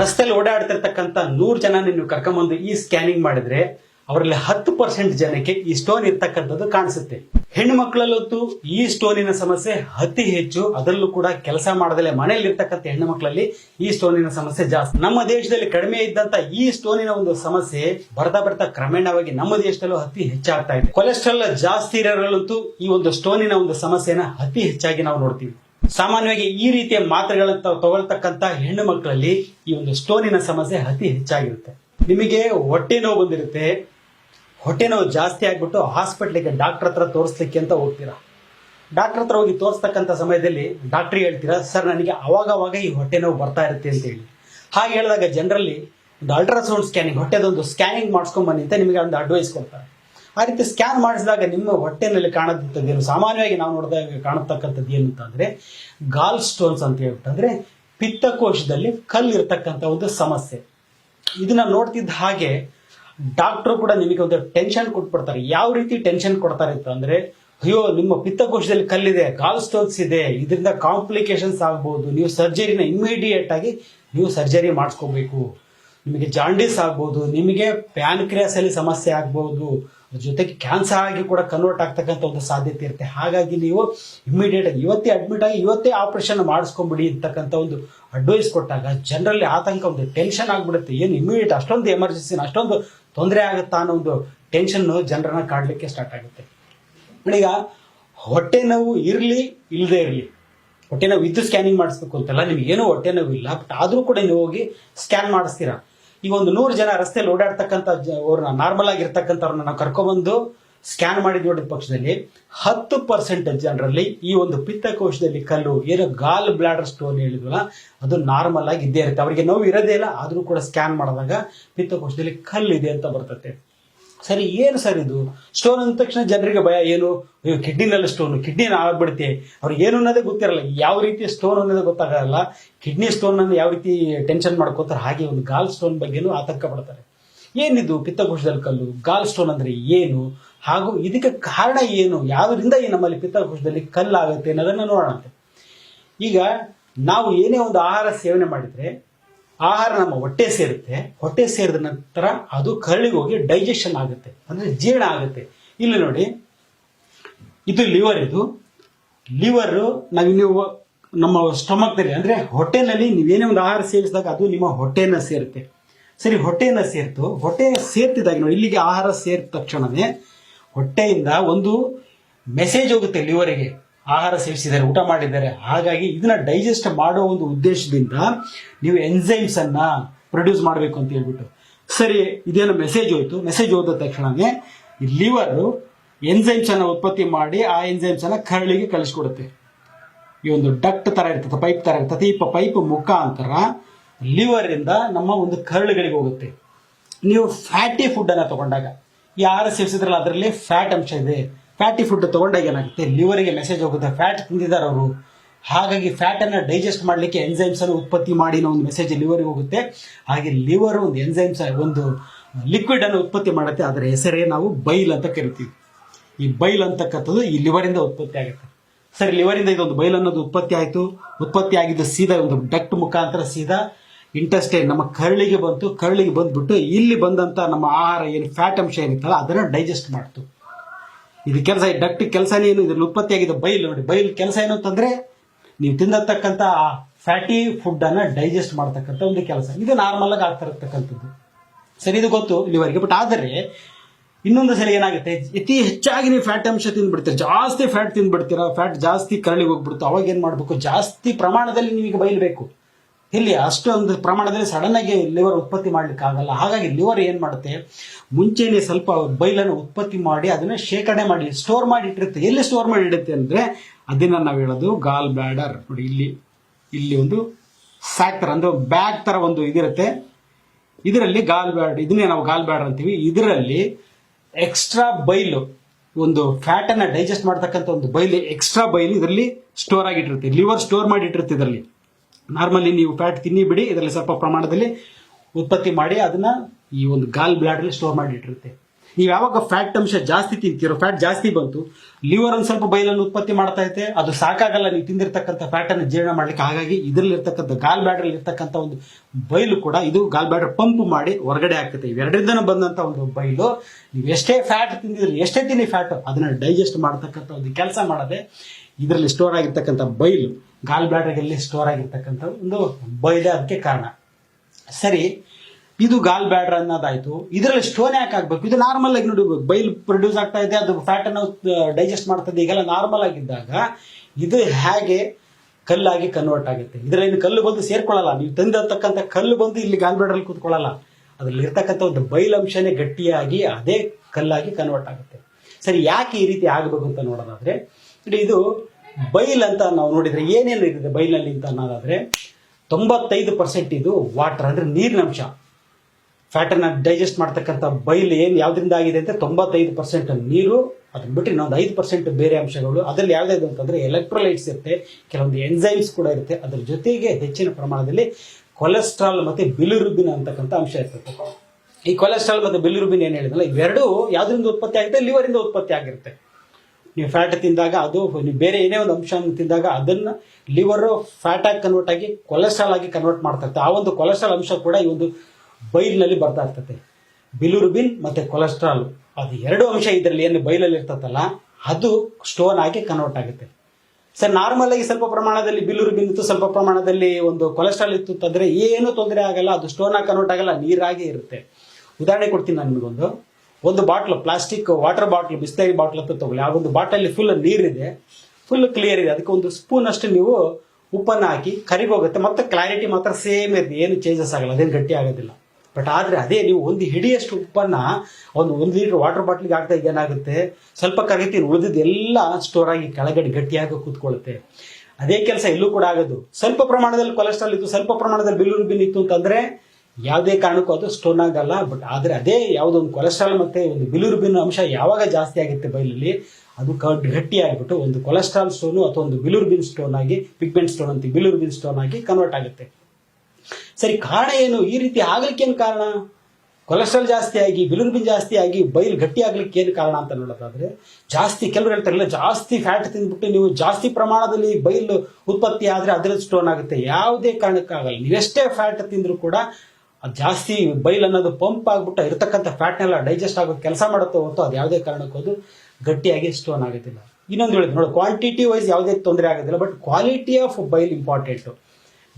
ರಸ್ತೆಯಲ್ಲಿ ಓಡಾಡ್ತಿರ್ತಕ್ಕಂಥ ನೂರು ಜನ ನೀವು ಕರ್ಕೊಂಬಂದು ಈ ಸ್ಕ್ಯಾನಿಂಗ್ ಮಾಡಿದ್ರೆ ಅವರಲ್ಲಿ ಹತ್ತು ಪರ್ಸೆಂಟ್ ಜನಕ್ಕೆ ಈ ಸ್ಟೋನ್ ಇರ್ತಕ್ಕಂಥದ್ದು ಕಾಣಿಸುತ್ತೆ. ಹೆಣ್ಣು ಮಕ್ಕಳಲ್ಲಂತೂ ಈ ಸ್ಟೋನಿನ ಸಮಸ್ಯೆ ಅತಿ ಹೆಚ್ಚು, ಅದರಲ್ಲೂ ಕೂಡ ಕೆಲಸ ಮಾಡದಲ್ಲೇ ಮನೆಯಲ್ಲಿ ಇರ್ತಕ್ಕಂಥ ಹೆಣ್ಣು ಮಕ್ಕಳಲ್ಲಿ ಈ ಸ್ಟೋನಿನ ಸಮಸ್ಯೆ ಜಾಸ್ತಿ. ನಮ್ಮ ದೇಶದಲ್ಲಿ ಕಡಿಮೆ ಇದ್ದಂತ ಈ ಸ್ಟೋನಿನ ಒಂದು ಸಮಸ್ಯೆ ಬರ್ತಾ ಬರ್ತಾ ಕ್ರಮೇಣವಾಗಿ ನಮ್ಮ ದೇಶದಲ್ಲೂ ಅತಿ ಹೆಚ್ಚಾಗ್ತಾ ಇದೆ. ಕೊಲೆಸ್ಟ್ರಾಲ್ ಜಾಸ್ತಿ ಇರೋರಲ್ಲಂತೂ ಈ ಒಂದು ಸ್ಟೋನಿನ ಒಂದು ಸಮಸ್ಯೆನ ಅತಿ ಹೆಚ್ಚಾಗಿ ನಾವು ನೋಡ್ತೀವಿ. ಸಾಮಾನ್ಯವಾಗಿ ಈ ರೀತಿಯ ಮಾತ್ರೆಗಳನ್ನು ತಾವು ತಗೊಳ್ತಕ್ಕಂತ ಹೆಣ್ಣು ಮಕ್ಕಳಲ್ಲಿ ಈ ಒಂದು ಸ್ಟೋನಿನ ಸಮಸ್ಯೆ ಅತಿ ಹೆಚ್ಚಾಗಿರುತ್ತೆ. ನಿಮಗೆ ಹೊಟ್ಟೆ ನೋವು ಬಂದಿರುತ್ತೆ. ಹೊಟ್ಟೆ ನೋವು ಜಾಸ್ತಿ ಆಗ್ಬಿಟ್ಟು ಹಾಸ್ಪಿಟ್ಲಿಗೆ ಡಾಕ್ಟರ್ ಹತ್ರ ತೋರಿಸ್ಲಿಕ್ಕೆ ಅಂತ ಹೋಗ್ತೀರಾ? ಡಾಕ್ಟರ್ ಹತ್ರ ಹೋಗಿ ತೋರಿಸ್ತಕ್ಕಂಥ ಸಮಯದಲ್ಲಿ ಡಾಕ್ಟ್ರಿಗೆ ಹೇಳ್ತೀರಾ, ಸರ್, ನನಗೆ ಅವಾಗ ಅವಾಗ ಈ ಹೊಟ್ಟೆ ನೋವು ಬರ್ತಾ ಇರುತ್ತೆ ಅಂತ ಹೇಳಿ. ಹಾಗೆ ಹೇಳಿದಾಗ ಜನರಲ್ಲಿ ಒಂದು ಅಲ್ಟ್ರಾಸೌಂಡ್ ಸ್ಕ್ಯಾನಿಂಗ್ ಹೊಟ್ಟೆದೊಂದು ಸ್ಕ್ಯಾನಿಂಗ್ ಮಾಡಿಸ್ಕೊಂಬನ್ನಿ ಅಂತ ನಿಮಗೆ ಒಂದು ಅಡ್ವೈಸ್ ಕೊಡ್ತಾರೆ. ಆ ರೀತಿ ಸ್ಕ್ಯಾನ್ ಮಾಡಿಸಿದಾಗ ನಿಮ್ಮ ಹೊಟ್ಟೆನಲ್ಲಿ ಕಾಣದಂಥದ್ದು ಏನು ಸಾಮಾನ್ಯವಾಗಿ ನಾವು ನೋಡಿದಾಗ ಕಾಣತಕ್ಕಂಥದ್ದು ಏನು ಅಂತಂದ್ರೆ ಗಾಲ್ ಸ್ಟೋನ್ಸ್ ಅಂತ ಹೇಳ್ಬಿಟ್ಟಂದ್ರೆ ಪಿತ್ತಕೋಶದಲ್ಲಿ ಕಲ್ಲು ಇರತಕ್ಕಂತ ಒಂದು ಸಮಸ್ಯೆ. ಇದನ್ನ ನೋಡ್ತಿದ್ದ ಹಾಗೆ ಡಾಕ್ಟರ್ ಕೂಡ ನಿಮಗೆ ಒಂದು ಟೆನ್ಷನ್ ಕೊಟ್ಬಿಡ್ತಾರೆ. ಯಾವ ರೀತಿ ಟೆನ್ಷನ್ ಕೊಡ್ತಾರೆ ಅಂತಂದ್ರೆ, ಅಯ್ಯೋ, ನಿಮ್ಮ ಪಿತ್ತಕೋಶದಲ್ಲಿ ಕಲ್ಲಿದೆ ಗಾಲ್ ಸ್ಟೋನ್ಸ್ ಇದೆ, ಇದರಿಂದ ಕಾಂಪ್ಲಿಕೇಶನ್ಸ್ ಆಗ್ಬೋದು, ನೀವು ಸರ್ಜರಿನ ಇಮಿಡಿಯೇಟ್ ಆಗಿ ನೀವು ಸರ್ಜರಿ ಮಾಡಿಸ್ಕೋಬೇಕು. ನಿಮಗೆ ಜಾಂಡೀಸ್ ಆಗ್ಬೋದು, ನಿಮಗೆ ಪ್ಯಾನ್ಕ್ರಿಯಾಸ್ ಅಲ್ಲಿ ಸಮಸ್ಯೆ ಆಗ್ಬೋದು ಜೊತೆಗೆ ಕ್ಯಾನ್ಸರ್ ಆಗಿ ಕೂಡ ಕನ್ವರ್ಟ್ ಆಗ್ತಕ್ಕಂಥ ಒಂದು ಸಾಧ್ಯತೆ ಇರುತ್ತೆ. ಹಾಗಾಗಿ ನೀವು ಇಮಿಡಿಯೇಟ್ ಆಗಿ ಇವತ್ತೇ ಅಡ್ಮಿಟ್ ಆಗಿ ಇವತ್ತೇ ಆಪರೇಷನ್ ಮಾಡಿಸ್ಕೊಂಬಿಡಿ ಅಂತಕ್ಕಂಥ ಒಂದು ಅಡ್ವೈಸ್ ಕೊಟ್ಟಾಗ ಜನರಲ್ಲಿ ಆತಂಕ, ಒಂದು ಟೆನ್ಷನ್ ಆಗ್ಬಿಡುತ್ತೆ. ಏನು ಇಮಿಡಿಯೇಟ್ ಅಷ್ಟೊಂದು ಎಮರ್ಜೆನ್ಸಿ ಅಷ್ಟೊಂದು ತೊಂದರೆ ಆಗುತ್ತಾ ಅನ್ನೋ ಒಂದು ಟೆನ್ಷನ್ ಜನರನ್ನ ಕಾಡಲಿಕ್ಕೆ ಸ್ಟಾರ್ಟ್ ಆಗುತ್ತೆ. ಈಗ ಹೊಟ್ಟೆ ನೋವು ಇರಲಿ ಇಲ್ಲದೆ ಇರಲಿ. ಹೊಟ್ಟೆ ನೋವು ಇದ್ದು ಸ್ಕ್ಯಾನಿಂಗ್ ಮಾಡಿಸ್ಬೇಕು ಅಂತಲ್ಲ, ನಿಮ್ಗೆ ಏನು ಹೊಟ್ಟೆ ನೋವು ಇಲ್ಲ ಬಟ್ ಆದ್ರೂ ಕೂಡ ನೀವು ಹೋಗಿ ಸ್ಕ್ಯಾನ್ ಮಾಡಿಸ್ತೀರಾ? ಈಗ ಒಂದು ನೂರು ಜನ ರಸ್ತೆಯಲ್ಲಿ ಓಡಾಡ್ತಕ್ಕಂಥ ಅವ್ರನ್ನ ನಾರ್ಮಲ್ ಆಗಿರ್ತಕ್ಕಂಥವ್ರನ್ನ ನಾವು ಕರ್ಕೊಬಂದು ಸ್ಕ್ಯಾನ್ ಮಾಡಿ ನೋಡಿದ ಪಕ್ಷದಲ್ಲಿ. ಹತ್ತು ಪರ್ಸೆಂಟ್ ಜನರಲ್ಲಿ ಈ ಒಂದು ಪಿತ್ತಕೋಶದಲ್ಲಿ ಕಲ್ಲು, ಏನೋ ಗಾಲ್ ಬ್ಲಾಡರ್ ಸ್ಟೋನ್ ಹೇಳಿದ್ವಲ್ಲ, ಅದು ನಾರ್ಮಲ್ ಆಗಿ ಇದ್ದೇ ಇರುತ್ತೆ. ಅವರಿಗೆ ನೋವು ಇರೋದೇ ಇಲ್ಲ, ಆದರೂ ಕೂಡ ಸ್ಕ್ಯಾನ್ ಮಾಡಿದಾಗ ಪಿತ್ತಕೋಶದಲ್ಲಿ ಕಲ್ಲು ಇದೆ ಅಂತ ಬರ್ತತೆ. ಸರಿ, ಏನು ಸರ್ ಇದು? ಸ್ಟೋನ್ ಅಂದ ತಕ್ಷಣ ಜನರಿಗೆ ಭಯ, ಏನು? ಅಯ್ಯೋ ಕಿಡ್ನಿನಲ್ಲಿ ಸ್ಟೋನ್ ಕಿಡ್ನಿ ಆಗ್ಬಿಡುತ್ತೆ ಅವ್ರು ಏನು ಅನ್ನೋದೇ ಗೊತ್ತಿರಲ್ಲ. ಯಾವ ರೀತಿ ಸ್ಟೋನ್ ಅನ್ನೋದೇ ಗೊತ್ತಾಗಲ್ಲ. ಕಿಡ್ನಿ ಸ್ಟೋನ್ ಅನ್ನು ಯಾವ ರೀತಿ ಟೆನ್ಷನ್ ಮಾಡ್ಕೋತಾರೆ ಹಾಗೆ ಒಂದು ಗಾಲ್ ಸ್ಟೋನ್ ಬಗ್ಗೆನೂ ಆತಂಕ ಪಡ್ತಾರೆ ಏನಿದು ಪಿತ್ತಕೋಶದಲ್ಲಿ ಕಲ್ಲು? ಗಾಲ್ ಸ್ಟೋನ್ ಅಂದ್ರೆ ಏನು? ಹಾಗೂ ಇದಕ್ಕೆ ಕಾರಣ ಏನು? ಯಾವ್ದರಿಂದ ಈ ನಮ್ಮಲ್ಲಿ ಪಿತ್ತಕೋಶದಲ್ಲಿ ಕಲ್ಲು ಆಗುತ್ತೆ ಅನ್ನೋದನ್ನ ನೋಡೋಣ ಈಗ, ನಾವು ಏನೇ ಒಂದು ಆಹಾರ ಸೇವನೆ ಮಾಡಿದ್ರೆ ಆಹಾರ ನಮ್ಮ ಹೊಟ್ಟೆ ಸೇರುತ್ತೆ. ಹೊಟ್ಟೆ ಸೇರಿದ ನಂತರ ಅದು ಕರಳಿಗೆ ಹೋಗಿ ಡೈಜೆಷನ್ ಆಗುತ್ತೆ. ಅಂದ್ರೆ ಜೀರ್ಣ ಆಗುತ್ತೆ. ಇಲ್ಲಿ ನೋಡಿ, ಇದು ಲಿವರ್ ಇದು. ಲಿವರ್ ನಾವು ನೀವು ನಮ್ಮ ಸ್ಟಮಕ್ದಲ್ಲಿ ಅಂದ್ರೆ ಹೊಟ್ಟೆನಲ್ಲಿ ನೀವೇನೇ ಒಂದು ಆಹಾರ ಸೇವಿಸಿದಾಗ ಅದು ನಿಮ್ಮ ಹೊಟ್ಟೆನ ಸೇರುತ್ತೆ. ಸರಿ, ಹೊಟ್ಟೆನ ಸೇರ್ತು. ಹೊಟ್ಟೆ ಸೇರ್ತಿದಾಗ ನೋಡಿ, ಇಲ್ಲಿಗೆ ಆಹಾರ ಸೇರಿದ ತಕ್ಷಣವೇ ಹೊಟ್ಟೆಯಿಂದ ಒಂದು ಮೆಸೇಜ್ ಹೋಗುತ್ತೆ ಲಿವರಿಗೆ ಆಹಾರ ಸೇವಿಸಿದ್ದಾರೆ, ಊಟ ಮಾಡಿದ್ದಾರೆ. ಹಾಗಾಗಿ ಇದನ್ನ ಡೈಜೆಸ್ಟ್ ಮಾಡೋ ಒಂದು ಉದ್ದೇಶದಿಂದ ನೀವು ಎನ್ಸೈಮ್ಸ್ ಅನ್ನ ಪ್ರೊಡ್ಯೂಸ್ ಮಾಡಬೇಕು ಅಂತ ಹೇಳ್ಬಿಟ್ಟು. ಸರಿ, ಇದೇನು ಮೆಸೇಜ್ ಹೋಯ್ತು. ಮೆಸೇಜ್ ಹೋದ ತಕ್ಷಣವೇ ಲಿವರ್ ಎನ್ಸೈಮ್ಸ್ ಅನ್ನ ಉತ್ಪತ್ತಿ ಮಾಡಿ ಆ ಎನ್ಸೈಮ್ಸ್ ಅನ್ನ ಕರಳಿಗೆ ಕಳಿಸ್ಕೊಡುತ್ತೆ ಈ ಒಂದು ಡಕ್ಟ್ ತರ ಇರ್ತದೆ ಪೈಪ್ ತರ ಇರ್ತದೆ. ಈ ಪೈಪ್ ಮುಖಾಂತರ ಲಿವರ್ ಇಂದ ನಮ್ಮ ಒಂದು ಕರಳುಗಳಿಗೆ ಹೋಗುತ್ತೆ. ನೀವು ಫ್ಯಾಟಿ ಫುಡ್ ಅನ್ನ ತಗೊಂಡಾಗ, ಈ ಆಹಾರ ಸೇವಿಸಿದ್ರಲ್ಲ, ಅದರಲ್ಲಿ ಫ್ಯಾಟ್ ಅಂಶ ಇದೆ. ಫ್ಯಾಟಿ ಫುಡ್ ತಗೊಂಡಾಗ ಏನಾಗುತ್ತೆ? ಲಿವರಿಗೆ ಮೆಸೇಜ್ ಹೋಗುತ್ತೆ ಫ್ಯಾಟ್ ತಿಂದಿದ್ದಾರೆ ಅವರು. ಹಾಗಾಗಿ ಫ್ಯಾಟ್ ಅನ್ನ ಡೈಜೆಸ್ಟ್ ಮಾಡಲಿಕ್ಕೆ ಎನ್ಸೈಮ್ಸ್ ಅನ್ನು ಉತ್ಪತ್ತಿ ಮಾಡಿ ಒಂದು ಮೆಸೇಜ್ ಲಿವರಿಗೆ ಹೋಗುತ್ತೆ. ಹಾಗೆ ಲಿವರ್ ಒಂದು ಎನ್ಸೈಮ್ಸ್ ಒಂದು ಲಿಕ್ವಿಡ್ ಅನ್ನು ಉತ್ಪತ್ತಿ ಮಾಡುತ್ತೆ. ಅದರ ಹೆಸರೇ ನಾವು ಬೈಲ್ ಅಂತ ಕರಿತೀವಿ. ಈ ಬೈಲ್ ಅಂತಕ್ಕಂಥದ್ದು ಈ ಲಿವರ್ ಇಂದ ಉತ್ಪತ್ತಿ ಆಗುತ್ತೆ. ಸರಿ ಲಿವರ್ ಇಂದ ಇದೊಂದು ಬೈಲ್ ಅನ್ನೋದು ಉತ್ಪತ್ತಿ ಆಯಿತು. ಉತ್ಪತ್ತಿ ಆಗಿದ್ದು ಸೀದಾ ಒಂದು ಡಕ್ಟ್ ಮುಖಾಂತರ ಸೀದಾ ಇಂಟೆಸ್ಟೈನ್ ನಮ್ಮ ಕರಳಿಗೆ ಬಂತು. ಕರಳಿಗೆ ಬಂದ್ಬಿಟ್ಟು ಇಲ್ಲಿ ಬಂದಂತ ನಮ್ಮ ಆಹಾರ ಏನು ಫ್ಯಾಟ್ ಅಂಶ ಏನಿತ್ತಲ್ಲ, ಅದನ್ನ ಡೈಜೆಸ್ಟ್ ಮಾಡ್ತು. ಇದು ಕೆಲಸ ಡಕ್ಟ್ ಕೆಲಸನೇ ಏನು ಇದ್ರಲ್ಲಿ ಉತ್ಪತ್ತಿ ಆಗಿದೆ ಬೈಲ್ ನೋಡಿ. ಬೈಲ್ ಕೆಲಸ ಏನು ಅಂತಂದ್ರೆ ನೀವು ತಿನ್ನತಕ್ಕಂತ ಫ್ಯಾಟಿ ಫುಡ್ ಅನ್ನ ಡೈಜೆಸ್ಟ್ ಮಾಡ್ತಕ್ಕಂಥ ಒಂದು ಕೆಲಸ. ಇದು ನಾರ್ಮಲ್ ಆಗಿ ಆಗ್ತಾ ಇರತಕ್ಕಂಥದ್ದು. ಸರಿ, ಇದು ಗೊತ್ತು ಇಲ್ಲಿವರೆಗೆ. ಬಟ್ ಆದರೆ, ಇನ್ನೊಂದು ಸಲ ಏನಾಗುತ್ತೆ? ಅತಿ ಹೆಚ್ಚಾಗಿ ನೀವು ಫ್ಯಾಟ್ ಅಂಶ ತಿಂದ್ಬಿಡ್ತೀರಾ ಜಾಸ್ತಿ ಫ್ಯಾಟ್ ತಿಂದ್ಬಿಡ್ತೀರಾ ಫ್ಯಾಟ್ ಜಾಸ್ತಿ ಕರಳಿಗೆ ಹೋಗ್ಬಿಡ್ತು. ಅವಾಗ ಏನು ಮಾಡಬೇಕು? ಜಾಸ್ತಿ ಪ್ರಮಾಣದಲ್ಲಿ ನಿಮಗೆ ಬೈಲ್ಬೇಕು ಇಲ್ಲಿ ಅಷ್ಟೊಂದು ಪ್ರಮಾಣದಲ್ಲಿ ಸಡನ್ ಆಗಿ ಲಿವರ್ ಉತ್ಪತ್ತಿ ಮಾಡ್ಲಿಕ್ಕೆ ಆಗಲ್ಲ ಹಾಗಾಗಿ ಲಿವರ್ ಏನ್ ಮಾಡುತ್ತೆ? ಮುಂಚೆನೆ ಸ್ವಲ್ಪ ಬೈಲನ್ನು ಉತ್ಪತ್ತಿ ಮಾಡಿ, ಅದನ್ನ ಶೇಖರಣೆ ಮಾಡಿ ಸ್ಟೋರ್ ಮಾಡಿ ಇಟ್ಟಿರುತ್ತೆ. ಎಲ್ಲಿ ಸ್ಟೋರ್ ಮಾಡಿ ಇಡುತ್ತೆ ಅಂದ್ರೆ, ಅದನ್ನ ನಾವು ಹೇಳೋದು ಗಾಲ್ ಬ್ಯಾಡರ್ ನೋಡಿ, ಇಲ್ಲಿ ಇಲ್ಲಿ ಒಂದು ಸ್ಯಾಕ್ ತರ, ಅಂದ್ರೆ ಬ್ಯಾಗ್ ತರ ಒಂದು ಇದಿರುತ್ತೆ. ಇದರಲ್ಲಿ ಗಾಲ್ ಬ್ಯಾಡ್ ಇದನ್ನೇ ನಾವು ಗಾಲ್ ಬ್ಯಾಡರ್ ಅಂತೀವಿ. ಇದರಲ್ಲಿ ಎಕ್ಸ್ಟ್ರಾ ಬೈಲು ಒಂದು ಫ್ಯಾಟ್ ಅನ್ನ ಡೈಜೆಸ್ಟ್ ಮಾಡ್ತಕ್ಕಂಥ ಒಂದು ಬೈಲು ಎಕ್ಸ್ಟ್ರಾ ಬೈಲು ಇದರಲ್ಲಿ ಸ್ಟೋರ್ ಆಗಿಟ್ಟಿರುತ್ತೆ ಲಿವರ್ ಸ್ಟೋರ್ ಮಾಡಿ ಇಟ್ಟಿರುತ್ತೆ ಇದರಲ್ಲಿ. ನಾರ್ಮಲಿ ನೀವು ಫ್ಯಾಟ್ ತಿನ್ನಿಬಿಡಿ, ಇದರಲ್ಲಿ ಸ್ವಲ್ಪ ಪ್ರಮಾಣದಲ್ಲಿ ಉತ್ಪತ್ತಿ ಮಾಡಿ, ಅದನ್ನ ಈ ಒಂದು ಗಾಲ್ ಬ್ಲಾಡಲ್ಲಿ ಸ್ಟೋರ್ ಮಾಡಿ ಇಟ್ಟಿರುತ್ತೆ. ನೀವು ಯಾವಾಗ ಫ್ಯಾಟ್ ಅಂಶ ಜಾಸ್ತಿ ತಿಂತೀರೋ ಫ್ಯಾಟ್ ಜಾಸ್ತಿ ಬಂತು ಲಿವರ್ ಒಂದು ಸ್ವಲ್ಪ ಬೈಲನ್ನು ಉತ್ಪತ್ತಿ ಮಾಡ್ತಾ ಇದೆ ಅದು ಸಾಕಾಗಲ್ಲ, ನೀವು ತಿಂದಿರ್ತಕ್ಕಂಥ ಫ್ಯಾಟ್ ಅನ್ನು ಜೀರ್ಣ ಮಾಡ್ಲಿಕ್ಕೆ. ಹಾಗಾಗಿ ಇರ್ತಕ್ಕಂಥ ಗಾಲ್ ಬ್ಯಾಡ್ರಲ್ಲಿ ಇರ್ತಕ್ಕಂಥ ಒಂದು ಬೈಲು ಕೂಡ ಇದು ಗಾಲ್ ಬ್ಯಾಡರ್ ಪಂಪ್ ಮಾಡಿ ಹೊರಗಡೆ ಆಗ್ತದೆ ಇವೆರಡರಿಂದನೂ ಬಂದಂತ ಒಂದು ಬೈಲು. ನೀವು ಎಷ್ಟೇ ಫ್ಯಾಟ್ ತಿಂದಿದ್ರಿ ಎಷ್ಟೇ ತಿನ್ನಿ ಫ್ಯಾಟ್ ಅದನ್ನ ಡೈಜೆಸ್ಟ್ ಮಾಡ್ತಕ್ಕಂಥ ಒಂದು ಕೆಲಸ ಮಾಡದೆ, ಇದರಲ್ಲಿ ಸ್ಟೋರ್ ಆಗಿರ್ತಕ್ಕಂಥ ಬೈಲು. ಗಾಲ್ ಬ್ಲಾಡರ್ಗಳಲ್ಲಿ ಸ್ಟೋರ್ ಆಗಿರ್ತಕ್ಕಂಥ ಒಂದು ಬೈಲೆ ಅದಕ್ಕೆ ಕಾರಣ. ಸರಿ, ಇದು ಗಾಲ್ ಬ್ಯಾಡ್ರ್ ಅನ್ನೋದಾಯ್ತು. ಇದರಲ್ಲಿ ಸ್ಟೋನ್ ಯಾಕೆ ಆಗ್ಬೇಕು ಇದು ನಾರ್ಮಲ್ ಆಗಿ ನೋಡಿ ಬೈಲ್ ಪ್ರೊಡ್ಯೂಸ್ ಆಗ್ತಾ ಇದೆ, ಅದು ಫ್ಯಾಟ್ ಅನ್ನು ಡೈಜೆಸ್ಟ್ ಮಾಡ್ತದೆ, ಈಗೆಲ್ಲ ನಾರ್ಮಲ್ ಆಗಿದ್ದಾಗ ಇದು ಹೇಗೆ ಕಲ್ಲಾಗಿ ಕನ್ವರ್ಟ್ ಆಗುತ್ತೆ? ಇದರಲ್ಲಿ ಕಲ್ಲು ಬಂದು ಸೇರ್ಕೊಳ್ಳಲ್ಲ. ನೀವು ತಂದಿರ್ತಕ್ಕಂಥ ಕಲ್ಲು ಬಂದು ಇಲ್ಲಿ ಗಾಲ್ ಬ್ಯಾಡ್ರಲ್ಲಿ ಕೂತ್ಕೊಳ್ಳಲ್ಲ. ಅದರಲ್ಲಿ ಇರ್ತಕ್ಕಂಥ ಒಂದು ಬೈಲಂಶನೇ ಗಟ್ಟಿಯಾಗಿ ಅದೇ ಕಲ್ಲಾಗಿ ಕನ್ವರ್ಟ್ ಆಗುತ್ತೆ. ಸರಿ, ಯಾಕೆ ಈ ರೀತಿ ಆಗಬೇಕು ಅಂತ ನೋಡೋದಾದ್ರೆ, ನೋಡಿ ಇದು ಬೈಲ್ ಅಂತ ನಾವು ನೋಡಿದ್ರೆ ಏನೇನು ಇರುತ್ತೆ ಬೈಲಲ್ಲಿ ಅಂತ ಅನ್ನೋದಾದ್ರೆ ತೊಂಬತ್ತೈದು ಪರ್ಸೆಂಟ್ ಇದು ವಾಟರ್ ಅಂದ್ರೆ ನೀರಿನ ಅಂಶ ಫ್ಯಾಟನ್ನ ಡೈಜೆಸ್ಟ್ ಮಾಡ್ತಕ್ಕಂಥ ಬೈಲ್ ಏನು ಯಾವ್ದ್ರಿಂದ ಆಗಿದೆ ಅಂತ ತೊಂಬತ್ತೈದು ಪರ್ಸೆಂಟ್ ನೀರು ಅದನ್ನ ಬಿಟ್ಟು ಇನ್ನೊಂದು ಐದು ಪರ್ಸೆಂಟ್ ಬೇರೆ ಅಂಶಗಳು. ಅದರಲ್ಲಿ ಯಾವ್ದಾದ್ರು ಅಂತಂದ್ರೆ ಎಲೆಕ್ಟ್ರೋಲೈಟ್ಸ್ ಇರುತ್ತೆ, ಕೆಲವೊಂದು ಎನ್ಸೈಮ್ಸ್ ಕೂಡ ಇರುತ್ತೆ. ಅದ್ರ ಜೊತೆಗೆ ಹೆಚ್ಚಿನ ಪ್ರಮಾಣದಲ್ಲಿ ಕೊಲೆಸ್ಟ್ರಾಲ್ ಮತ್ತೆ ಬಿಲಿರುಬಿನ್ ಅಂತಕ್ಕಂಥ ಅಂಶ ಇರ್ತದೆ. ಈ ಕೊಲೆಸ್ಟ್ರಾಲ್ ಮತ್ತು ಬಿಲಿರುಬಿನ್ ಏನು ಹೇಳಿದ್ನಲ್ಲ, ಇವೆರಡು ಯಾವ್ದ್ರಿಂದ ಉತ್ಪತ್ತಿ ಆಗುತ್ತೆ? ಲಿವರಿಂದ ಉತ್ಪತ್ತಿ ಆಗಿರುತ್ತೆ. ನೀವು ಫ್ಯಾಟ್ ತಿಂದಾಗ ಅದು ನೀವು ಬೇರೆ ಏನೇ ಒಂದು ಅಂಶ ತಿಂದಾಗ ಅದನ್ನ ಲಿವರ್ ಫ್ಯಾಟ್ ಆಗಿ ಕನ್ವರ್ಟ್ ಆಗಿ ಕೊಲೆಸ್ಟ್ರಾಲ್ ಆಗಿ ಕನ್ವರ್ಟ್ ಮಾಡ್ತಾ ಇರ್ತದೆ. ಆ ಒಂದು ಕೊಲೆಸ್ಟ್ರಾಲ್ ಅಂಶ ಕೂಡ ಈ ಒಂದು ಬೈಲ್ನಲ್ಲಿ ಬರ್ತಾ ಇರ್ತದೆ. ಬಿಲುರುಬಿನ್ ಮತ್ತೆ ಕೊಲೆಸ್ಟ್ರಾಲ್ ಅದು ಎರಡು ಅಂಶ ಇದರಲ್ಲಿ ಏನು ಬೈಲಲ್ಲಿ ಇರ್ತದಲ್ಲ, ಅದು ಸ್ಟೋನ್ ಆಗಿ ಕನ್ವರ್ಟ್ ಆಗುತ್ತೆ. ಸರ್ ನಾರ್ಮಲ್ ಆಗಿ ಸ್ವಲ್ಪ ಪ್ರಮಾಣದಲ್ಲಿ ಬಿಲುರುಬಿನ್ ಇತ್ತು, ಸ್ವಲ್ಪ ಪ್ರಮಾಣದಲ್ಲಿ ಒಂದು ಕೊಲೆಸ್ಟ್ರಾಲ್ ಇತ್ತು ಅಂದ್ರೆ ಏನು ತೊಂದರೆ ಆಗಲ್ಲ, ಅದು ಸ್ಟೋನ್ ಆಗಿ ಕನ್ವರ್ಟ್ ಆಗಲ್ಲ, ನೀರಾಗಿ ಇರುತ್ತೆ. ಉದಾಹರಣೆ ಕೊಡ್ತೀನಿ ನಾನು ನಿಮಗೊಂದು. ಒಂದು bottle, plastic water bottle Bisleri bottle ಅಂತ ತಗೊಳ್ಳಿ. ಆ ಒಂದು ಬಾಟಲ್ ಫುಲ್ ನೀರಿದೆ. ಫುಲ್ ಕ್ಲಿಯರ್ ಇದೆ. ಅದಕ್ಕೆ ಒಂದು ಸ್ಪೂನ್ ಅಷ್ಟು ನೀವು ಉಪ್ಪನ್ನು ಹಾಕಿ ಕರಿಗೋಗುತ್ತೆ ಮತ್ತೆ ಕ್ಲಾರಿಟಿ ಮಾತ್ರ ಸೇಮ್ ಇರುತ್ತೆ. ಏನು ಚೇಂಜಸ್ ಆಗಲ್ಲ. ಅದೇನು ಗಟ್ಟಿ ಆಗೋದಿಲ್ಲ. ಬಟ್ ಆದರೆ ಅದೇ ನೀವು ಒಂದು ಹಿಡಿಯಷ್ಟು ಉಪ್ಪನ್ನ ಒಂದು ಒಂದು ಲೀಟರ್ ವಾಟರ್ ಬಾಟ್ಲಿಗೆ ಹಾಕ್ದಾಗ ಏನಾಗುತ್ತೆ? ಸ್ವಲ್ಪ ಕರಿತೀನಿ ಉಳಿದಿದ್ದು ಎಲ್ಲ ಸ್ಟೋರ್ ಆಗಿ ಕೆಳಗಡೆ ಗಟ್ಟಿಯಾಗಿ ಕೂತ್ಕೊಳ್ಳುತ್ತೆ. ಅದೇ ಕೆಲಸ ಇಲ್ಲೂ ಕೂಡ ಆಗೋದು. ಸ್ವಲ್ಪ ಪ್ರಮಾಣದಲ್ಲಿ ಕೊಲೆಸ್ಟ್ರಾಲ್ ಇತ್ತು, ಸ್ವಲ್ಪ ಪ್ರಮಾಣದಲ್ಲಿ ಬಿಲ್ಲುರುಬಿನ್ ಇತ್ತು ಅಂತಂದ್ರೆ ಯಾವುದೇ ಕಾರಣಕ್ಕೂ ಅದು ಸ್ಟೋನ್ ಆಗಲ್ಲ ಬಟ್ ಆದರೆ ಅದೇ ಯಾವುದೋ ಒಂದು ಕೊಲೆಸ್ಟ್ರಾಲ್ ಮತ್ತೆ ಒಂದು ಬಿಲುರುಬಿನ್ ಅಂಶ ಯಾವಾಗ ಜಾಸ್ತಿ ಆಗುತ್ತೆ ಬೈಲಲ್ಲಿ, ಅದು ಗಟ್ಟಿ ಆಗಿಬಿಟ್ಟು ಒಂದು ಕೊಲೆಸ್ಟ್ರಾಲ್ ಸ್ಟೋನು ಅಥವಾ ಒಂದು ಬಿಲುರುಬಿನ್ ಸ್ಟೋನ್ ಆಗಿ ಪಿಗ್ಮೆಂಟ್ ಸ್ಟೋನ್ ಅಂತ ಬಿಲುರುಬಿನ್ ಸ್ಟೋನ್ ಆಗಿ ಕನ್ವರ್ಟ್ ಆಗುತ್ತೆ. ಸರಿ, ಕಾರಣ ಏನು? ಈ ರೀತಿ ಆಗಲಿಕ್ಕೆ ಏನು ಕಾರಣ? ಕೊಲೆಸ್ಟ್ರಾಲ್ ಜಾಸ್ತಿ ಆಗಿ ಬಿಲುರುಬಿನ್ ಜಾಸ್ತಿ ಆಗಿ, ಬೈಲ್ ಗಟ್ಟಿ ಆಗಲಿಕ್ಕೆ ಏನು ಕಾರಣ ಅಂತ ನೋಡೋದಾದ್ರೆ, ಜಾಸ್ತಿ ಕೆಲವರು ಹೇಳ್ತಾರಲ್ಲ ಜಾಸ್ತಿ ಫ್ಯಾಟ್ ತಿಂದ್ಬಿಟ್ಟು ನೀವು ಜಾಸ್ತಿ ಪ್ರಮಾಣದಲ್ಲಿ ಬೈಲ್ ಉತ್ಪತ್ತಿ ಆದರೆ ಅದರಲ್ಲಿ ಸ್ಟೋನ್ ಆಗುತ್ತೆ. ಯಾವುದೇ ಕಾರಣಕ್ಕಾಗಲ್ಲ. ನೀವೆಷ್ಟೇ ಫ್ಯಾಟ್ ತಿಂದರೂ ಕೂಡ ಜಾಸ್ತಿ ಬೈಲ್ ಅನ್ನೋದು ಪಂಪ್ ಆಗ್ಬಿಟ್ಟು ಇರತಕ್ಕಂಥ ಫ್ಯಾಟ್ನೆಲ್ಲ ಡೈಜೆಸ್ಟ್ ಆಗೋ ಕೆಲಸ ಮಾಡುತ್ತೋ ಹೊತ್ತು ಅದು ಯಾವುದೇ ಕಾರಣಕ್ಕೂ ಅದು ಗಟ್ಟಿಯಾಗಿ ಸ್ಟೋನ್ ಆಗೋದಿಲ್ಲ ಇನ್ನೊಂದು ಹೇಳಿದ್ರು ನೋಡಿ ಕ್ವಾಂಟಿಟಿ ವೈಸ್ ಯಾವುದೇ ತೊಂದರೆ ಆಗೋದಿಲ್ಲ but quality of bile important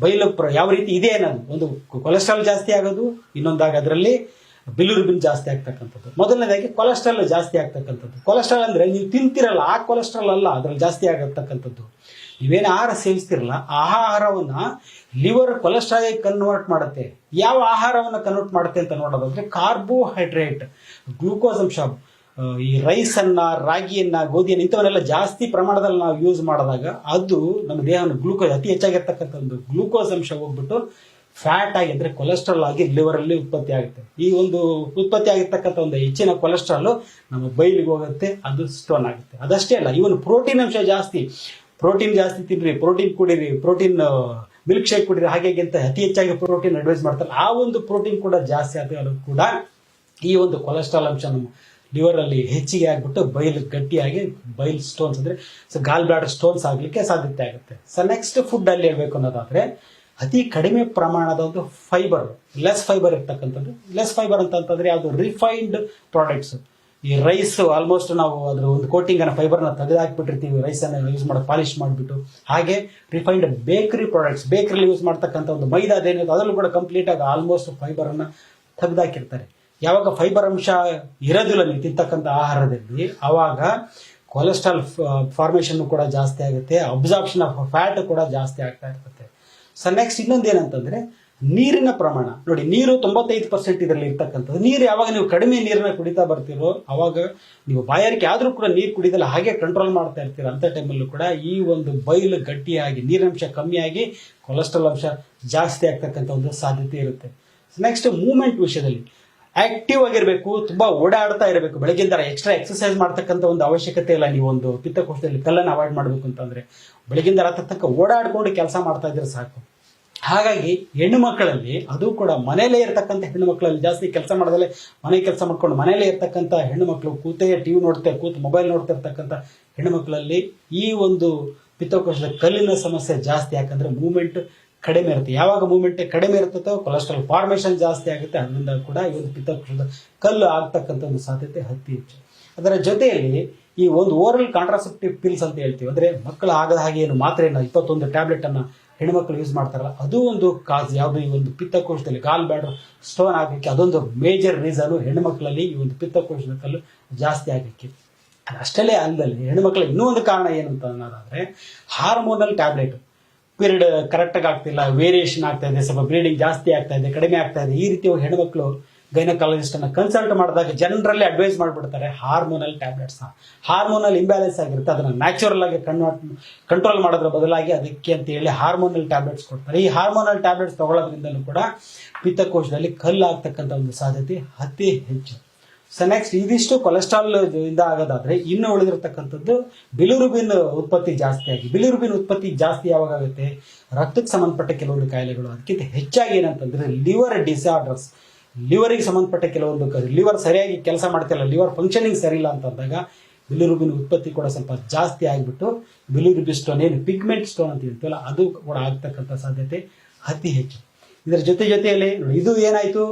bile ಯಾವ ರೀತಿ ಇದೆ ಅನ್ನೋದು, ಒಂದು ಕೊಲೆಸ್ಟ್ರಾಲ್ ಜಾಸ್ತಿ ಆಗೋದು, ಇನ್ನೊಂದಾಗ ಅದರಲ್ಲಿ ಬಿಲುರುಬಿನ್ ಜಾಸ್ತಿ ಆಗ್ತಕ್ಕಂಥದ್ದು. ಮೊದಲನೇದಾಗಿ ಕೊಲೆಸ್ಟ್ರಾಲ್ ಜಾಸ್ತಿ ಆಗ್ತಕ್ಕಂಥದ್ದು. ಕೊಲೆಸ್ಟ್ರಾಲ್ ಅಂದ್ರೆ ನೀವು ತಿಂತಿರಲ್ಲ, ಆ ಕೊಲೆಸ್ಟ್ರಾಲ್ ಅಲ್ಲ, ಅದ್ರಲ್ಲಿ ಜಾಸ್ತಿ ಆಗತಕ್ಕಂಥದ್ದು. ನೀವೇನು ಆಹಾರ ಸೇವಿಸ್ತಿರಲ್ಲ ಆ ಆಹಾರವನ್ನ ಲಿವರ್ ಕೊಲೆಸ್ಟ್ರಾಲ್ ಕನ್ವರ್ಟ್ ಮಾಡುತ್ತೆ. ಯಾವ ಆಹಾರವನ್ನ ಕನ್ವರ್ಟ್ ಮಾಡುತ್ತೆ ಅಂತ ನೋಡೋದಾದ್ರೆ ಕಾರ್ಬೋಹೈಡ್ರೇಟ್, ಗ್ಲೂಕೋಸ್ ಅಂಶ. ಈ ರೈಸ್ ಅನ್ನ ರಾಗಿಯನ್ನ, ಗೋಧಿಯನ್ನ ಇಂಥವನ್ನೆಲ್ಲ ಜಾಸ್ತಿ ಪ್ರಮಾಣದಲ್ಲಿ ನಾವು ಯೂಸ್ ಮಾಡಿದಾಗ ಅದು ನಮ್ಮ ದೇಹವನ್ನು ಗ್ಲೂಕೋಸ್ ಅತಿ ಹೆಚ್ಚಾಗಿರ್ತಕ್ಕಂಥ ಒಂದು ಗ್ಲೂಕೋಸ್ ಅಂಶ ಹೋಗ್ಬಿಟ್ಟು ಫ್ಯಾಟ್ ಆಗಿ ಅಂದ್ರೆ ಕೊಲೆಸ್ಟ್ರಾಲ್ ಆಗಿ ಲಿವರ್ ಅಲ್ಲಿ ಉತ್ಪತ್ತಿ ಆಗುತ್ತೆ. ಈ ಒಂದು ಉತ್ಪತ್ತಿ ಆಗಿರ್ತಕ್ಕಂಥ ಒಂದು ಹೆಚ್ಚಿನ ಕೊಲೆಸ್ಟ್ರಾಲು ನಮ್ಮ ಬೈಲಿಗೆ ಹೋಗುತ್ತೆ, ಅದು ಸ್ಟೋನ್ ಆಗುತ್ತೆ. ಅದಷ್ಟೇ ಅಲ್ಲ ಇವನ್ ಪ್ರೋಟೀನ್ ಅಂಶ ಜಾಸ್ತಿ. ಪ್ರೋಟೀನ್ ಜಾಸ್ತಿ ತಿನ್ರಿ, ಪ್ರೋಟೀನ್ ಕುಡಿರಿ, ಪ್ರೋಟೀನ್ ಮಿಲ್ಕ್ ಶೇಕ್ ಕುಡೀರಿ, ಹಾಗೆ ಅಂತ ಅತಿ ಹೆಚ್ಚಾಗಿ ಪ್ರೋಟೀನ್ ಅಡ್ವೈಸ್ ಮಾಡ್ತಾರೆ. ಆ ಒಂದು ಪ್ರೋಟೀನ್ ಕೂಡ ಜಾಸ್ತಿ ಆದರೂ ಕೂಡ ಈ ಒಂದು ಕೊಲೆಸ್ಟ್ರಾಲ್ ಅಂಶ ನಮ್ಮ ಲಿವರ್ ಅಲ್ಲಿ ಹೆಚ್ಚಿಗೆ ಆಗ್ಬಿಟ್ಟು ಬೈಲ್ ಗಟ್ಟಿಯಾಗಿ, ಬೈಲ್ ಸ್ಟೋನ್ಸ್ ಅಂದರೆ, ಸೊ ಗಾಲ್ ಬ್ಲಾಡರ್ ಸ್ಟೋನ್ಸ್ ಆಗಲಿಕ್ಕೆ ಸಾಧ್ಯತೆ ಆಗುತ್ತೆ. ಸೊ ನೆಕ್ಸ್ಟ್ ಫುಡ್ ಅಲ್ಲಿ ಹೇಳ್ಬೇಕು ಅನ್ನೋದಾದ್ರೆ, ಅತಿ ಕಡಿಮೆ ಪ್ರಮಾಣದ ಒಂದು ಫೈಬರ್ ಲೆಸ್ ಫೈಬರ್ ಇರ್ತಕ್ಕಂಥದ್ದು. ಲೆಸ್ ಫೈಬರ್ ಅಂತಂತಂದ್ರೆ ಯಾವುದು? ರಿಫೈನ್ಡ್ ಪ್ರಾಡಕ್ಟ್ಸ್ ಈ ರೈಸ್ ಆಲ್ಮೋಸ್ಟ್ ನಾವು ಅದ್ರ ಒಂದು ಕೋಟಿಂಗ್ ಅನ್ನ ಫೈಬರ್ನ ತೆಗೆದು ಹಾಕ್ಬಿಟ್ಟಿರ್ತೀವಿ ರೈಸ್ ಅನ್ನ ಯೂಸ್ ಮಾಡಿ ಪಾಲಿಶ್ ಮಾಡಿಬಿಟ್ಟು. ಹಾಗೆ refined bakery products bakery use ಮಾಡ್ತಕ್ಕಂಥ ಒಂದು ಮೈದಾ ಅದೇನಿದೆ ಅದರಲ್ಲೂ ಕೂಡ ಕಂಪ್ಲೀಟ್ ಆಗಿ ಆಲ್ಮೋಸ್ಟ್ ಫೈಬರ್ ಅನ್ನ ತೆಗೆದಾಕಿರ್ತಾರೆ. ಯಾವಾಗ ಫೈಬರ್ ಅಂಶ ಇರೋದಿಲ್ಲ ನೀವು ತಿಂತಕ್ಕಂಥ ಆಹಾರದಲ್ಲಿ, ಆವಾಗ ಕೊಲೆಸ್ಟ್ರಾಲ್ ಫಾರ್ಮೇಷನ್ ಕೂಡ ಜಾಸ್ತಿ ಆಗುತ್ತೆ. ಅಬ್ಸಾರ್ಪ್ಷನ್ ಆಫ್ ಫ್ಯಾಟ್ ಕೂಡ ಜಾಸ್ತಿ ಆಗ್ತಾ ಇರ್ತದೆ. ಸೊ ನೆಕ್ಸ್ಟ್ ಇನ್ನೊಂದು ಏನಂತಂದ್ರೆ ನೀರಿನ ಪ್ರಮಾಣ. ನೋಡಿ, ನೀರು ತೊಂಬತ್ತೈದು ಪರ್ಸೆಂಟ್ ಇದರಲ್ಲಿ ಇರ್ತಕ್ಕಂಥದ್ದು. ನೀರು ಯಾವಾಗ ನೀವು ಕಡಿಮೆ ನೀರನ್ನ ಕುಡಿತಾ ಬರ್ತೀರೋ, ಅವಾಗ ನೀವು ಬಾಯಾರಿಕೆ ಆದರೂ ಕೂಡ ನೀರು ಕುಡಿದಲ್ಲ, ಹಾಗೆ ಕಂಟ್ರೋಲ್ ಮಾಡ್ತಾ ಇರ್ತೀರ. ಅಂತ ಟೈಮಲ್ಲೂ ಕೂಡ ಈ ಒಂದು ಬೈಲು ಗಟ್ಟಿಯಾಗಿ ನೀರಿನಂಶ ಕಮ್ಮಿಯಾಗಿ ಕೊಲೆಸ್ಟ್ರಾಲ್ ಅಂಶ ಜಾಸ್ತಿ ಆಗ್ತಕ್ಕಂಥ ಒಂದು ಸಾಧ್ಯತೆ ಇರುತ್ತೆ. ನೆಕ್ಸ್ಟ್ ಮೂವ್ಮೆಂಟ್ ವಿಷಯದಲ್ಲಿ. ಆಕ್ಟಿವ್ ಆಗಿರಬೇಕು, ತುಂಬಾ ಓಡಾಡ್ತಾ ಇರಬೇಕು. ಬೆಳಗಿನ ತರ ಎಕ್ಸ್ಟ್ರಾ ಎಕ್ಸರ್ಸೈಸ್ ಮಾಡ್ತಕ್ಕಂಥ ಒಂದು ಅವಶ್ಯಕತೆ ಇಲ್ಲ ನೀವು ಒಂದು ಪಿತ್ತಕೋಶದಲ್ಲಿ ಕಲ್ಲನ್ನು ಅವಾಯ್ಡ್ ಮಾಡಬೇಕು ಅಂತಂದ್ರೆ. ಬೆಳಗಿಂದ ರಾತ್ರಿ ತನಕ ಓಡಾಡ್ಕೊಂಡು ಕೆಲಸ ಮಾಡ್ತಾ ಇದ್ರೆ ಸಾಕು. ಹಾಗಾಗಿ ಹೆಣ್ಣು ಮಕ್ಕಳಲ್ಲಿ ಅದು ಕೂಡ ಮನೆಯಲ್ಲೇ ಇರ್ತಕ್ಕಂಥ ಹೆಣ್ಣು ಮಕ್ಕಳಲ್ಲಿ ಜಾಸ್ತಿ ಕೆಲಸ ಮಾಡೋದಲ್ಲೇ ಮನೆ ಕೆಲಸ ಮಾಡ್ಕೊಂಡು ಮನೆಯಲ್ಲೇ ಇರ್ತಕ್ಕಂಥ ಹೆಣ್ಣು ಮಕ್ಕಳು ಕೂತೇ ಟಿವಿ ನೋಡ್ತಾ, ಕೂತು ಮೊಬೈಲ್ ನೋಡ್ತಾ ಇರ್ತಕ್ಕಂಥ ಹೆಣ್ಣು ಮಕ್ಕಳಲ್ಲಿ ಈ ಒಂದು ಪಿತ್ತಕೋಶದ ಕಲ್ಲಿನ ಸಮಸ್ಯೆ ಜಾಸ್ತಿ. ಯಾಕಂದ್ರೆ ಮೂವ್ಮೆಂಟ್ ಕಡಿಮೆ ಇರುತ್ತೆ. ಯಾವಾಗ ಮೂವ್ಮೆಂಟ್ ಕಡಿಮೆ ಇರುತ್ತೋ ಕೊಲೆಸ್ಟ್ರಾಲ್ ಫಾರ್ಮೇಷನ್ ಜಾಸ್ತಿ ಆಗುತ್ತೆ. ಅದರಿಂದ ಕೂಡ ಈ ಒಂದು ಪಿತ್ತಕೋಶದ ಕಲ್ಲು ಆಗ್ತಕ್ಕಂಥ ಒಂದು ಸಾಧ್ಯತೆ ಅತಿ ಹೆಚ್ಚು. ಅದರ ಜೊತೆಯಲ್ಲಿ ಈ ಒಂದು ಓರಲ್ ಕಾಂಟ್ರಾಸೆಪ್ಟಿವ್ ಪಿಲ್ಸ್ ಅಂತ ಹೇಳ್ತೀವಿ. ಅಂದರೆ ಮಕ್ಕಳು ಆಗದ ಹಾಗೆ ಏನು ಮಾತ್ರೆಯನ್ನು, ಇಪ್ಪತ್ತೊಂದು ಟ್ಯಾಬ್ಲೆಟ್ ಅನ್ನ ಹೆಣ್ಮಕ್ಳು ಯೂಸ್ ಮಾಡ್ತಾರಲ್ಲ, ಅದು ಒಂದು ಕಾಸ್ ಯಾವುದು ಈ ಒಂದು ಪಿತ್ತಕೋಶದಲ್ಲಿ ಕಾಲ್ ಬ್ಯಾಡ್ರ್ ಸ್ಟೋನ್ ಆಗಲಿಕ್ಕೆ ಅದೊಂದು ಮೇಜರ್ ರೀಸನ್ ಹೆಣ್ಮಕ್ಳಲ್ಲಿ ಈ ಒಂದು ಪಿತ್ತಕೋಶದ ಕಲ್ಲು ಜಾಸ್ತಿ ಆಗಲಿಕ್ಕೆ. ಅಷ್ಟಲ್ಲೇ ಅಲ್ಲದಲ್ಲಿ ಹೆಣ್ಮಕ್ಳ ಇನ್ನೂ ಒಂದು ಕಾರಣ ಏನು ಅಂತ ಅನ್ನೋದಾದ್ರೆ ಹಾರ್ಮೋನಲ್ ಟ್ಯಾಬ್ಲೆಟ್ ಪೀರಿಯಡ್ ಕರೆಕ್ಟಾಗಿ ಆಗ್ತಿಲ್ಲ ವೇರಿಯೇಷನ್ ಆಗ್ತಾ ಇದೆ, ಸ್ವಲ್ಪ ಬ್ಲೀಡಿಂಗ್ ಜಾಸ್ತಿ ಆಗ್ತಾ ಇದೆ, ಕಡಿಮೆ ಆಗ್ತಾ ಇದೆ. ಈ ರೀತಿ ಹೆಣ್ಮಕ್ಳು ಗೈನಕಾಲಜಿಸ್ಟ್ ಅನ್ನ ಕನ್ಸಲ್ಟ್ ಮಾಡಿದಾಗ ಜನರಲ್ಲಿ ಅಡ್ವೈಸ್ ಮಾಡಿಬಿಡ್ತಾರೆ ಹಾರ್ಮೋನಲ್ ಟ್ಯಾಬ್ಲೆಟ್ಸ್ ಹಾರ್ಮೋನಲ್ ಇಂಬ್ಯಾಲೆನ್ಸ್ ಆಗಿರುತ್ತೆ, ಅದನ್ನ ನ್ಯಾಚುರಲ್ ಆಗಿ ಕನ್ವರ್ಟ್ ಕಂಟ್ರೋಲ್ ಮಾಡೋದ್ರ ಬದಲಾಗಿ ಅದಕ್ಕೆ ಅಂತ ಹೇಳಿ ಹಾರ್ಮೋನಲ್ ಟ್ಯಾಬ್ಲೆಟ್ಸ್ ಕೊಡ್ತಾರೆ. ಈ ಹಾರ್ಮೋನಲ್ ಟ್ಯಾಬ್ಲೆಟ್ಸ್ ತಗೊಳ್ಳೋದ್ರಿಂದಲೂ ಕೂಡ ಪಿತ್ತಕೋಶದಲ್ಲಿ ಕಲ್ಲು ಆಗ್ತಕ್ಕಂಥ ಒಂದು ಸಾಧ್ಯತೆ ಅತಿ ಹೆಚ್ಚು. ಸೊ ನೆಕ್ಸ್ಟ್ ಇದಿಷ್ಟು ಕೊಲೆಸ್ಟ್ರಾಲ್ ಇಂದ ಆಗೋದಾದ್ರೆ, ಇನ್ನು ಉಳಿದಿರತಕ್ಕಂಥದ್ದು ಬಿಲಿರುಬಿನ್ ಉತ್ಪತ್ತಿ ಜಾಸ್ತಿ ಆಗಿ. ಬಿಲಿರುಬಿನ್ ಉತ್ಪತ್ತಿ ಜಾಸ್ತಿ ಯಾವಾಗ ಆಗುತ್ತೆ? ರಕ್ತಕ್ಕೆ ಸಂಬಂಧಪಟ್ಟ ಕೆಲವೊಂದು ಕಾಯಿಲೆಗಳು. ಅದಕ್ಕಿಂತ ಹೆಚ್ಚಾಗಿ ಏನಂತಂದ್ರೆ ಲಿವರ್ ಡಿಸಾರ್ಡರ್ಸ್ ಲಿವರಿಗೆ ಸಂಬಂಧಪಟ್ಟ ಕೆಲವೊಂದು ಲಿವರ್ ಸರಿಯಾಗಿ ಕೆಲಸ ಮಾಡ್ತಿಲ್ಲ, ಲಿವರ್ ಫಂಕ್ಷನಿಂಗ್ ಸರಿ ಇಲ್ಲ ಅಂತಂದಾಗ ಬಿಲಿರುಬಿನ್ ಉತ್ಪತ್ತಿ ಕೂಡ ಸ್ವಲ್ಪ ಜಾಸ್ತಿ ಆಗಿಬಿಟ್ಟು ಬಿಲಿರುಬಿ ಸ್ಟೋನ್ ಏನು ಪಿಗ್ಮೆಂಟ್ ಸ್ಟೋನ್ ಅಂತ ಹೇಳ್ತೀವಲ್ಲ, ಅದು ಕೂಡ ಆಗ್ತಕ್ಕಂಥ ಸಾಧ್ಯತೆ ಅತಿ ಹೆಚ್ಚು. ಇದರ ಜೊತೆ ಜೊತೆಯಲ್ಲಿ ಇದು ಏನಾಯ್ತು?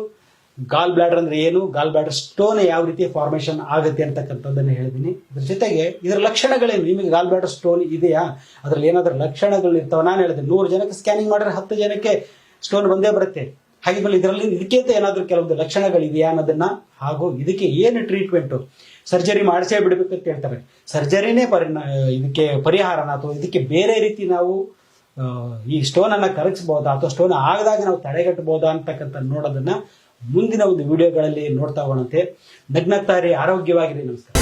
ಗಾಲ್ ಬ್ಲಾಡರ್ ಅಂದ್ರೆ ಏನು? ಗಾಲ್ ಬ್ಲಾಡರ್ ಸ್ಟೋನ್ ಯಾವ ರೀತಿ ಫಾರ್ಮೇಷನ್ ಆಗುತ್ತೆ ಅಂತಕ್ಕಂಥದ್ದನ್ನು ಹೇಳಿದ್ದೀನಿ ಇದ್ರ ಜೊತೆಗೆ ಇದರ ಲಕ್ಷಣಗಳೇನು? ನಿಮಗೆ ಗಾಲ್ ಬ್ಲಾಡರ್ ಸ್ಟೋನ್ ಇದೆಯಾ? ಅದ್ರಲ್ಲಿ ಏನಾದ್ರೂ ಲಕ್ಷಣಗಳು ಇರ್ತಾವ? ನಾನು ಹೇಳಿದೆ, ನೂರು ಜನಕ್ಕೆ ಸ್ಕ್ಯಾನಿಂಗ್ ಮಾಡಿದ್ರೆ ಹತ್ತು ಜನಕ್ಕೆ ಸ್ಟೋನ್ ಬಂದೇ ಬರುತ್ತೆ. ಹಾಗಿದ್ಮೇಲೆ ಇದರಲ್ಲಿ ಇದಕ್ಕೆ ಅಂತ ಏನಾದ್ರೂ ಕೆಲವೊಂದು ಲಕ್ಷಣಗಳಿವೆಯಾ ಅನ್ನೋದನ್ನ ಹಾಗೂ ಇದಕ್ಕೆ ಏನು ಟ್ರೀಟ್ಮೆಂಟು ಸರ್ಜರಿ ಮಾಡಿಸೇ ಬಿಡಬೇಕು ಅಂತ ಹೇಳ್ತಾರೆ. ಸರ್ಜರಿನೇ ಪರಿಣಾ ಇದಕ್ಕೆ ಪರಿಹಾರನ ಅಥವಾ ಇದಕ್ಕೆ ಬೇರೆ ರೀತಿ ನಾವು ಈ ಸ್ಟೋನ್ ಅನ್ನ ಕರಗಿಸಬಹುದಾ ಅಥವಾ ಸ್ಟೋನ್ ಆಗದಾಗ ನಾವು ತಡೆಗಟ್ಟಬಹುದಾ ಅಂತಕ್ಕಂಥ ನೋಡೋದನ್ನ ಮುಂದಿನ ಒಂದು ವಿಡಿಯೋಗಳಲ್ಲಿ ನೋಡ್ತಾ ಹೋಗೋಣಂತೆ. ನಗ್ನಗ್ತಾರೆ ಆರೋಗ್ಯವಾಗಿರಿ ನಮಸ್ಕಾರ.